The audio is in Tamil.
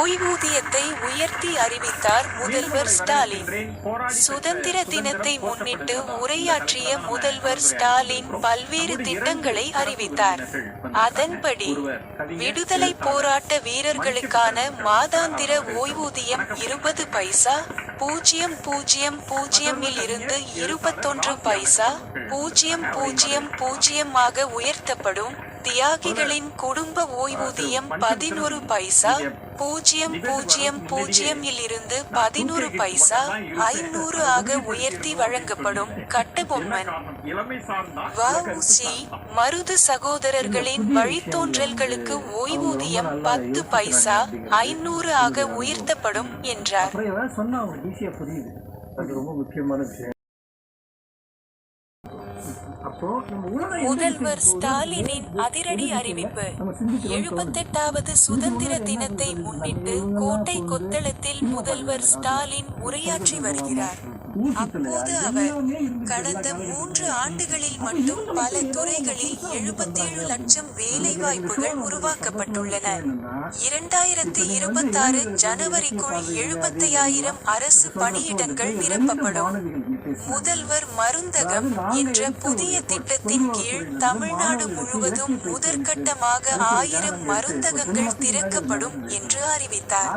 ஓய்வூதியத்தை உயர்த்தி அறிவித்தார் முதல்வர் ஸ்டாலின். சுதந்திர தினத்தை முன்னிட்டு உரையாற்றிய முதல்வர் ஸ்டாலின் பல்வேறு திட்டங்களை அறிவித்தார். அதன்படி விடுதலை போராட்ட வீரர்களுக்கான மாதாந்திர ஓய்வூதியம் இருபது பைசா பூஜ்ஜியம் பூஜ்ஜியம் பூஜ்ஜியமில் இருந்து இருபத்தொன்று பைசா பூஜ்ஜியம் பூஜ்ஜியம் பூஜ்ஜியமாக உயர்த்தப்படும் தியாகிகளின் குடும்ப ஓய்வூதியம் பதினொரு பைசா பூஜ்ஜியம் பூஜ்ஜியம் பூஜ்ஜியம் இலிருந்து பதினொரு பைசா ஐநூறு ஆக உயர்த்தி வழங்கப்படும் கட்டபொம்மன். சி மருது சகோதரர்களின் வழித்தோன்றல்களுக்கு ஓய்வூதியம் பத்து பைசா ஐநூறு ஆக உயர்த்தப்படும் என்றார். முதல்வர் ஸ்டாலினின் அதிரடி அறிவிப்பு. எழுபத்தெட்டாவது சுதந்திர தினத்தை முன்னிட்டு கோட்டை கொத்தளத்தில் முதல்வர் ஸ்டாலின் உரையாற்றி வருகிறார். அப்போது அவர் கடந்த மூன்று ஆண்டுகளில் மட்டும் பல துறைகளில் எழுபத்தேழு லட்சம் வேலை வாய்ப்புகள் உருவாக்கப்பட்டுள்ளன. இரண்டாயிரத்தி இருபத்தாறு ஜனவரிக்குள் எழுபத்தையாயிரம் அரசு பணியிடங்கள் நிரப்பப்படும். முதல்வர் மருந்தகம் என்ற புதிய திட்டத்தின் கீழ் தமிழ்நாடு முழுவதும் முதற்கட்டமாக ஆயிரம் மருந்தகங்கள் திறக்கப்படும் என்று அறிவித்தார்.